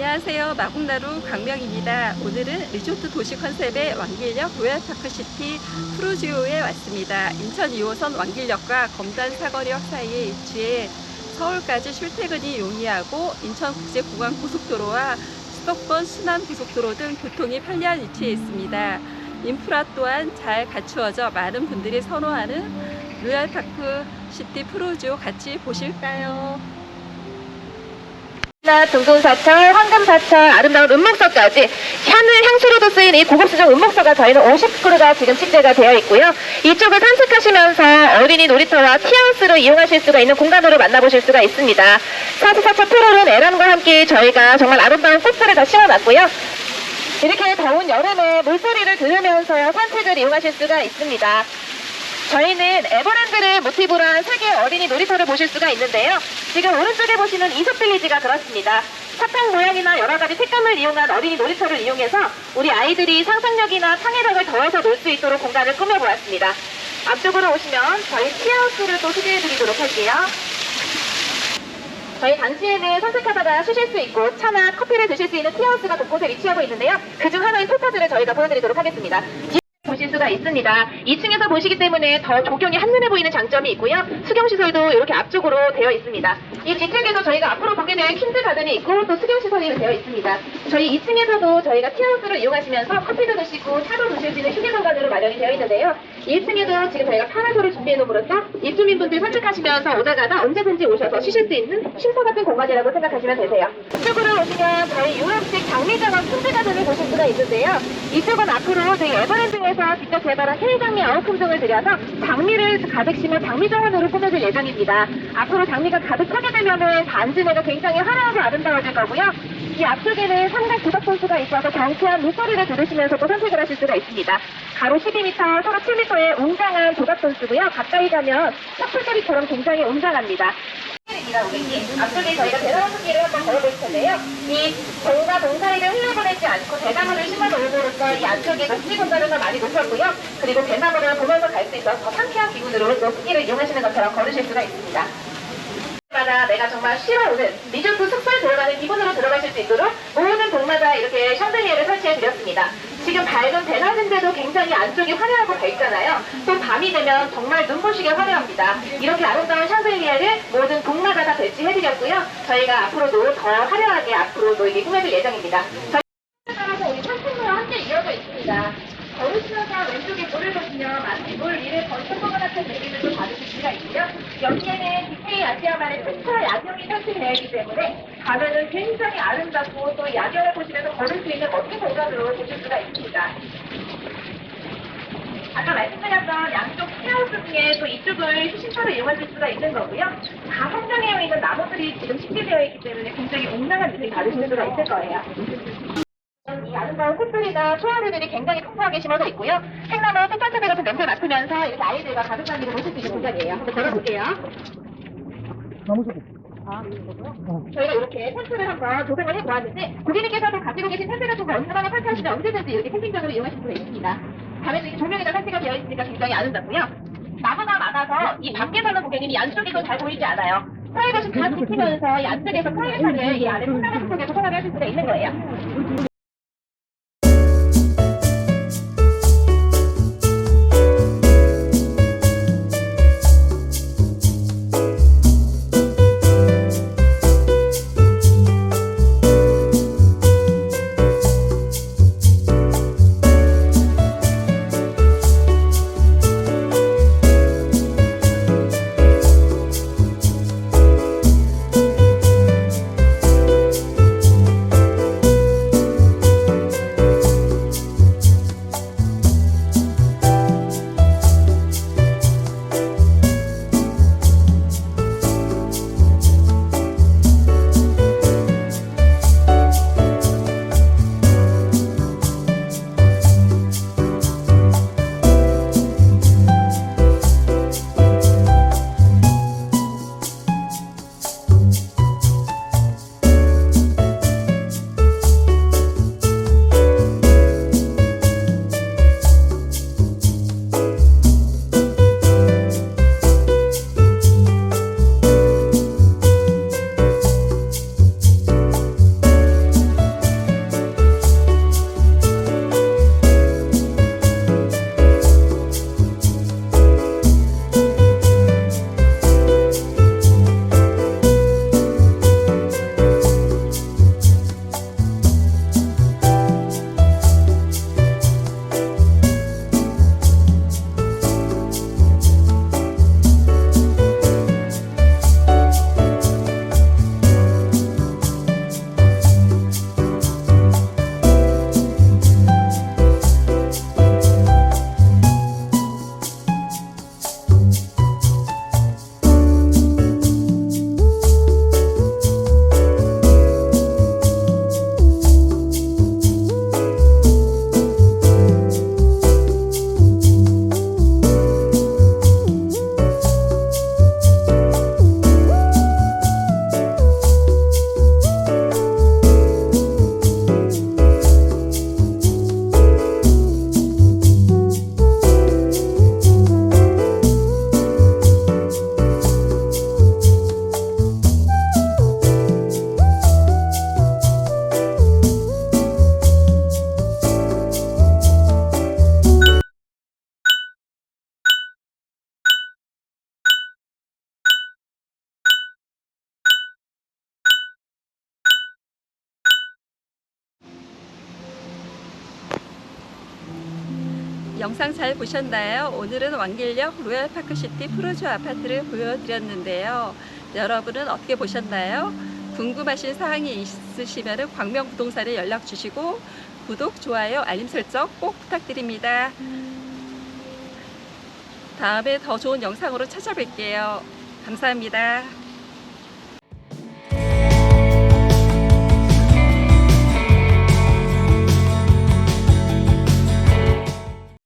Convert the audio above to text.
안녕하세요. 마곡나루 광명입니다. 오늘은 리조트 도시 컨셉의 왕길역 로얄파크시티 프루지오에 왔습니다. 인천 2호선 왕길역과 검단 사거리역 사이에 위치해 서울까지 출퇴근이 용이하고 인천국제공항 고속도로와 수도권 순환 고속도로 등 교통이 편리한 위치에 있습니다. 인프라 또한 잘 갖추어져 많은 분들이 선호하는 로얄파크 시티 프루지오 같이 보실까요? 나 둥둥사철, 황금 사철, 아름다운 은목서까지 하늘 향수로도 쓰인 이 고급 수중 은목서가 저희는 50그루가 지금 식재가 되어 있고요. 이쪽을 탐색하시면서 어린이 놀이터와 티하우스를 이용하실 수가 있는 공간으로 만나보실 수가 있습니다. 사수사철 프로는 에란과 함께 저희가 정말 아름다운 꽃들을 다 심어놨고요. 이렇게 더운 여름에 물소리를 들으면서 산책을 이용하실 수가 있습니다. 저희는 에버랜드를 모티브로 한 세계 어린이 놀이터를 보실 수가 있는데요. 지금 오른쪽에 보시는 이석 빌리지가 그렇습니다. 사탕 모양이나 여러 가지 색감을 이용한 어린이 놀이터를 이용해서 우리 아이들이 상상력이나 창의력을 더해서 놀 수 있도록 공간을 꾸며보았습니다. 앞쪽으로 오시면 저희 티하우스를 또 소개해드리도록 할게요. 저희 단지에는 산책하다가 쉬실 수 있고 차나 커피를 드실 수 있는 티하우스가 곳곳에 위치하고 있는데요. 그중 하나인 포타즈를 저희가 보여드리도록 하겠습니다. 보실 수가 있습니다. 2층에서 보시기 때문에 더 조경이 한눈에 보이는 장점이 있고요. 수경시설도 이렇게 앞쪽으로 되어 있습니다. 이 뒤쪽에도 저희가 앞으로 보게 될 킨드 가든이 있고 또 수경시설이 되어 있습니다. 저희 2층에서도 저희가 티하우스를 이용하시면서 커피도 드시고 차도 드실 수 있는 휴게 공간으로 마련이 되어 있는데요. 1층에도 지금 저희가 파라솔을 준비해 놓음으로써 입주민분들 산책하시면서 오다가다 언제든지 오셔서 쉬실 수 있는 쉼터 같은 공간이라고 생각하시면 되세요. 이쪽으로 오시면 저희 유럽식 장미정원 가든을 보실 수가 있는데요. 이쪽은 앞으로 저희 에버랜드에서 직접 개발한 K장미 아홉 품종을 들여서 장미를 가득 심은 장미정원으로 꾸며질 예정입니다. 앞으로 장미가 가득하게 되면은 단지 내가 굉장히 화려하고 아름다워질 거고요. 이 앞쪽에는 삼각 구덕 선수가 있어서 경쾌한 물소리를 들으시면서도 산책을 하실 수가 있습니다. 가로 12m, 서로 7m의 웅장한 도덕 선수고요. 가까이 가면 촛불소리처럼 굉장히 웅장합니다. 고객님. 앞쪽에 저희가 대나무 숲길을 한번 걸어볼 텐데요. 이 동과 동사이를 흘려보내지 않고 대나무를 심어 놓음으로써 이 안쪽에 녹지 공간을 더 많이 놓쳤고요. 그리고 대나무를 보면서 갈 수 있어서 더 상쾌한 기분으로 또 숲길을 이용하시는 것처럼 걸으실 수가 있습니다. 마다 내가 정말 싫어오는 리조트 숙소에 들어가는 기분으로 들어가실 수 있도록 모든 동마다 이렇게 샹들리에를 설치해 드렸습니다. 지금 밝은 배낮인데도 굉장히 안쪽이 화려하고 밝잖아요. 또 밤이 되면 정말 눈부시게 화려합니다. 이렇게 아름다운 샹들리에를 모든 동마다 다 배치해 드렸고요. 저희가 앞으로도 더 화려하게 앞으로도 이게 꾸며질 예정입니다. 저희 따라서 우리 산책로와 함께 이어져 있습니다. 걸으시면서 왼쪽에 물을 보시면 마치 물 위를 걷는 것 같은 수가 있고요. 여기에는 디테일 아시아만의 특별 야경이 설치되어 있기 때문에 가면은 굉장히 아름답고 또 야경을 보시면서 걸을 수 있는 멋진 공간으로 보실 수가 있습니다. 아까 말씀드렸던 양쪽 티하우스 중에 또 이쪽을 휴식처로 이용하실 수가 있는 거고요. 다 성장해 있는 나무들이 지금 식재되어 있기 때문에 굉장히 웅장한 느낌 받으실 수가 있을 거예요. 이 아름다운 꽃들이나 초아류들이 굉장히 풍부하게 심어져 있고요. 생나무, 꽃반짝이 같은 냄새 맡으면서 이렇게 아이들과 가족 단위로 보실 수 있는 공간이에요. 한번 걸어볼게요. 저희가 이렇게 텐트를 한번 조성을 해보았는데 고객님께서도 가지고 계신 텐트 같은 거 얼마나 설치하시면 언제든지 이렇게 캠핑장으로 이용하실 수가 있습니다. 밤에도 이렇게 조명이나 설치가 되어 있으니까 굉장히 아름답고요. 나무가 많아서 이 밖에서는 고객님이 안쪽에도 잘 보이지 않아요. 프라이버시 다 지키면서 이 안쪽에서 프라이버시를 이 안에 풍랑을 속에서 생활을 하실 수가 있는 거예요. 영상 잘 보셨나요? 오늘은 왕길역 로얄파크시티 프로주 아파트를 보여드렸는데요. 여러분은 어떻게 보셨나요? 궁금하신 사항이 있으시면 광명부동산에 연락 주시고 구독, 좋아요, 알림 설정 꼭 부탁드립니다. 다음에 더 좋은 영상으로 찾아뵐게요. 감사합니다.